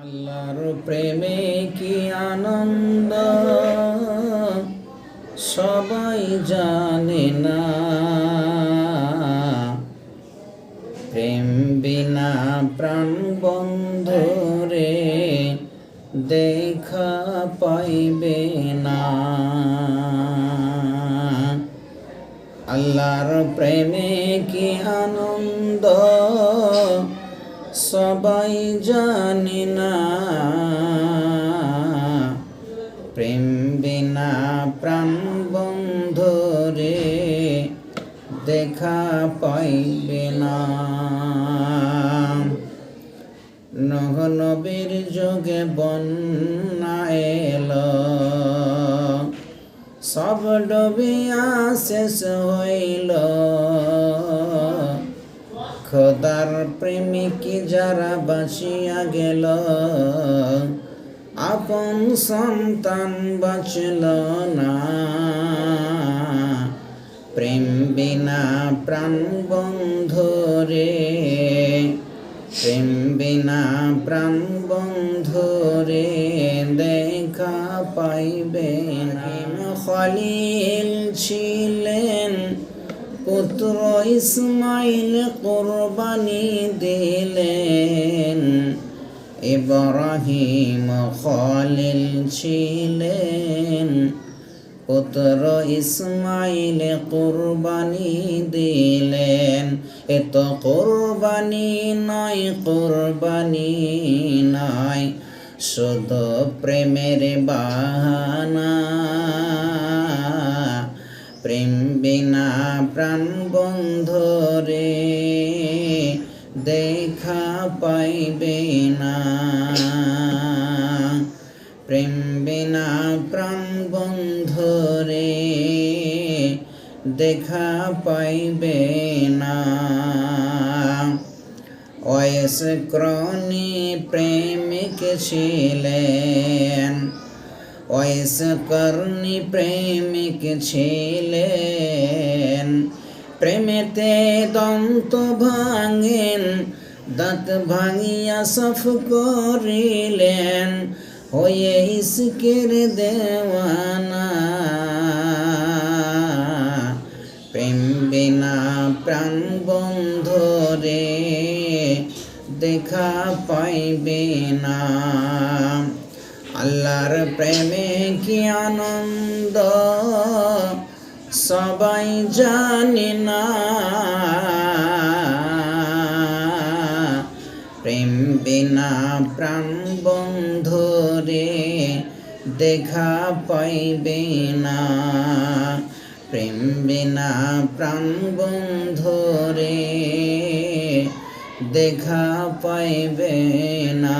আল্লাহর প্রেমে কি আনন্দ? সবাই জানে না। প্রেম বিনা প্রাণ বন্ধরে দেখা পাইবে না। আল্লাহর প্রেমে কি আনন্দ? সবাই জানে না। প্রেম বিনা প্রাণ বন্ধরে দেখা পাইবে না। নহ নবীর যোগে বন্যা এলো। সব ডবিয়া শেষ হইল। খোদার প্রেমিক যারা বাঁচিয়া গেল, আপন সন্তান বাঁচল না। প্রেম বিনা প্রাণ বন্ধরে প্রেম বিনা প্রাণ বন্ধরে দেখা পাইবে খলিল ছিলেন পুত্র ইসমাইল কোরবানি দিলেন। ইব্রাহিম খলিল ছিলেন। পুত্র ইসমাইল কোরবানি দিলেন। এত কোরবানি নয় কোরবানি নয়। শুধু প্রেমের বাহানা। বিনা প্রাণ বন্ধরে দেখা পাইবে না। প্রেম বিনা প্রাণ বন্ধরে দেখা পাইবে না। ওয়েস ক্রনি প্রেমিক ছিলেন ওয়েস করনি প্রেমিক ছিলেন। প্রেমেতে দন্ত ভাঙেন, দাঁত ভাঙিয়া সফ করিলেন। হয়ে ইস্কের দেওয়ানা। প্রেম বিনা প্রাণ বন্ধরে দেখা পাইবে না। আল্লাহর প্রেমে কি আনন্দ? সবাই জানি না। প্রেম বিনা প্রাণ বন্ধরে দেখা পাইবে না। প্রেম বিনা প্রাণ বন্ধরে দেখা পাইবে না।